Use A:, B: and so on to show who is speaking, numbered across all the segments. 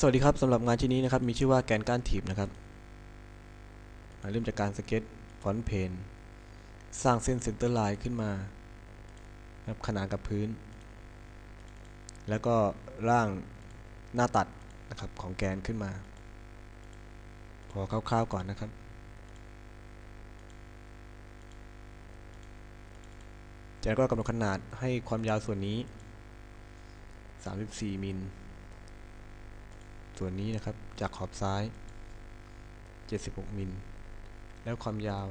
A: สวัสดีครับสำหรับงานชิ้นนี้นะครับมีชื่อว่าแกนก้านถีบนะครับเริ่มจากการสเก็ตฟอนต์เพนสร้างเส้นเซนเตอร์ไลน์ขึ้นมาครับขนานกับพื้น แล้วก็ร่างหน้าตัดนะครับของแกนขึ้นมา พอคร่าวๆก่อนนะครับ จากนั้นก็กำหนดขนาดให้ความยาวส่วนนี้ 34มิล ส่วนนี้นะครับจากขอบซ้าย 76 มิล แล้วความยาว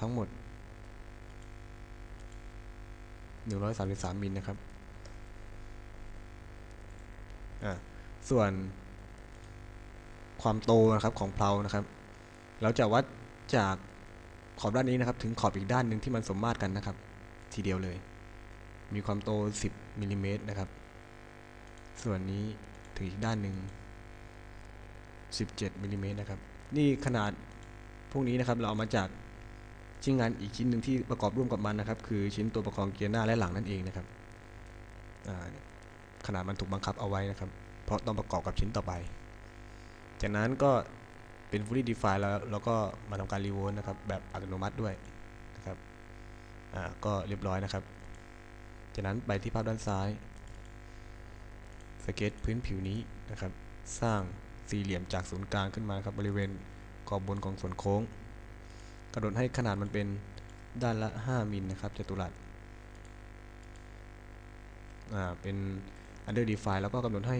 A: ทั้งหมด 133 มิลนะครับอ่าส่วน ความโตนะครับของเพลานะครับ เราจะวัดจากขอบด้านนี้นะครับ ถึงขอบอีกด้านหนึ่งที่มันสมมาตรกันนะครับ ทีเดียวเลย มีความโต 10มิลลิเมตรนะครับ ส่วนนี้ถึงอีกด้านหนึ่ง 17มิลลิเมตรนะครับ นี่ขนาดพวกนี้นะครับเราเอามาจากชิ้นงานอีกชิ้นหนึ่งที่ประกอบร่วมกับมันนะครับ คือชิ้นตัวประคองเกียร์หน้าและหลังนั่นเองนะครับขนาดมันถูกบังคับเอาไว้นะครับ เพราะต้องประกอบกับชิ้นต่อไป จากนั้นก็เป็น fully define แล้วเราก็มาทำการรีโวลนะครับ แบบอัตโนมัติด้วยนะครับอ่าก็เรียบร้อยนะครับ จากนั้นไปที่ภาพด้านซ้ายสเก็ตพื้นผิวนี้นะครับ สร้าง สี่เหลี่ยมจากศูนย์กลางขึ้นมาครับบริเวณขอบบนของส่วนโค้งกำหนดให้ขนาดมันเป็นด้านละ 5มิลนะครับจัตุรัสอ่าเป็น under define แล้วก็กำหนดให้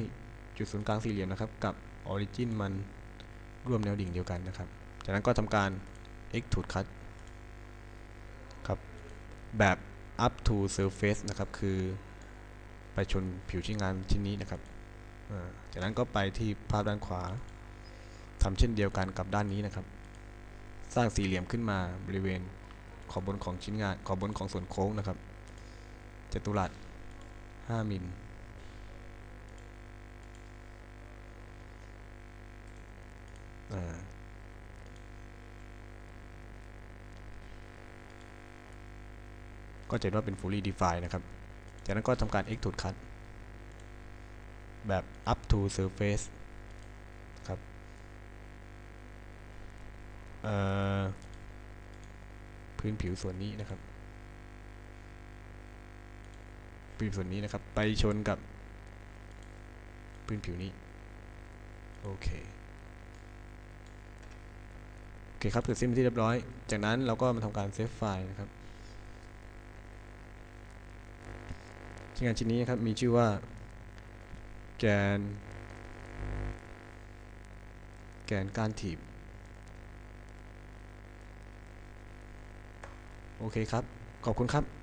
A: จุดศูนย์กลางสี่เหลี่ยมนะครับกับ origin มันร่วมแนวดิ่งเดียวกันนะครับ จากนั้นก็ทำการ extrude cut ครับแบบ up to surface นะครับ คือไปชนผิวชิ้นงานชิ้นนี้นะครับ จากนั้นก็ไปที่ภาพด้านขวาทำเช่นเดียวกันกับด้านนี้นะครับ สร้างสี่เหลี่ยมขึ้นมาบริเวณขอบบนของชิ้นงานขอบบนของส่วนโค้งนะครับจัตุรัส5มิลก็จะเห็นว่าเป็น fully define นะครับ จากนั้นก็ทำการ extrude cut แบบ up to surface ครับพื้นผิวส่วนนี้นะครับพื้นผิวส่วนนี้นะครับ ไปชนกับพื้นผิวนี้ โอเค โอเคครับเสร็จสิ้นเป็นที่เรียบร้อย จากนั้นเราก็มาทำการเซฟไฟล์นะครับชิ้นงานชิ้นนี้นะครับมีชื่อว่า แกน แกนการถีบ โอเคครับ ขอบคุณครับ